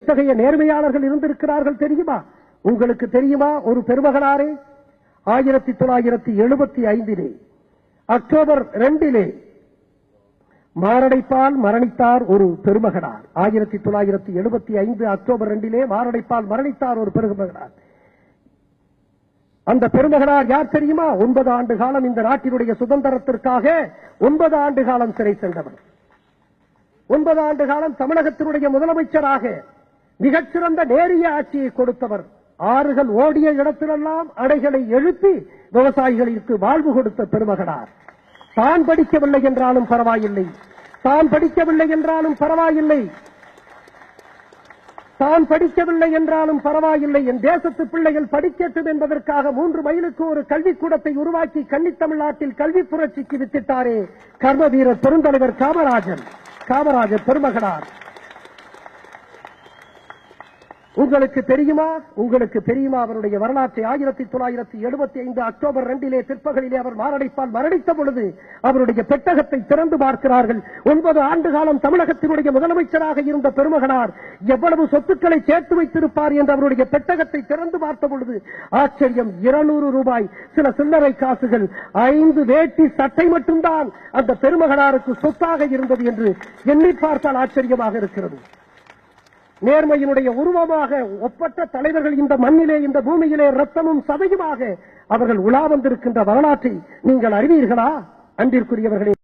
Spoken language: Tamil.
இத்தகைய நேர்மையாளர்கள் இருந்திருக்கிறார்கள் தெரியுமா? உங்களுக்கு தெரியுமா? ஒரு பெருமகனாரே ஆயிரத்தி தொள்ளாயிரத்தி எழுபத்தி ஐந்திலே அக்டோபர் ரெண்டிலே மாரடைப்பால் மரணித்தார் ஒரு பெருமகனார். ஆயிரத்தி தொள்ளாயிரத்தி எழுபத்தி ஐந்து அக்டோபர் ரெண்டிலே மாரடைப்பால் மரணித்தார் ஒரு பெருமகனார். அந்த பெருமகனார் யார் தெரியுமா? ஒன்பது ஆண்டு காலம் இந்த நாட்டினுடைய சுதந்திரத்திற்காக ஒன்பது ஆண்டு காலம் சிறை சென்றவர். ஒன்பது ஆண்டு காலம் தமிழகத்தினுடைய முதலமைச்சராக மிகச்சிறந்த நேரிய ஆட்சியை கொடுத்தவர். ஆறுகள் ஓடிய இடத்திலெல்லாம் அடைகளை எழுப்பி விவசாயிகளுக்கு வாழ்வு கொடுத்த பெருமகனார். தான் படிக்கவில்லை என்றாலும் பரவாயில்லை. தான் படிக்கவில்லை என்றாலும் பரவாயில்லை. தான் படிக்கவில்லை என்றாலும் பரவாயில்லை. என் தேசத்து பிள்ளைகள் படிக்கட்டும் என்பதற்காக மூன்று மைலுக்கு ஒரு கல்விக்கூடத்தை உருவாக்கி கன்னித்தமிழ்நாட்டில் கல்வி புரட்சிக்கு வித்திட்டாரே கர்ம வீரர் பெருந்தலைவர் காமராஜன். காமராஜர் பெருமகனார். உங்களுக்கு தெரியுமா? உங்களுக்கு தெரியுமா? அவருடைய வரலாற்றை ஆயிரத்தி தொள்ளாயிரத்தி எழுபத்தி ஐந்து அக்டோபர் ரெண்டிலே பிற்பகலிலே அவர் மாரடைப்பால் மரணித்த பொழுது அவருடைய பெட்டகத்தை திறந்து பார்க்கிறார்கள். ஒன்பது ஆண்டு காலம் தமிழகத்தினுடைய முதலமைச்சராக இருந்த பெருமகனார் எவ்வளவு சொத்துக்களை சேர்த்து வைத்திருப்பார் என்று அவருடைய பெட்டகத்தை திறந்து பார்த்த பொழுது ஆச்சரியம். இருநூறு ரூபாய் சில சில்லறை காசுகள் ஐந்து வேட்டி சட்டை மட்டும்தான் அந்த பெருமகனாருக்கு சொத்தாக இருந்தது என்று எண்ணி பார்த்தால் ஆச்சரியமாக இருக்கிறது. நேர்மையினுடைய உருவமாக ஒப்பற்ற தலைவர்கள் இந்த மண்ணிலே இந்த பூமியிலே ரத்தமும் சதையுமாக அவர்கள் உலா வந்திருக்கின்ற வரலாற்றை நீங்கள் அறிவீர்களா? அன்பிற்குரியவர்களே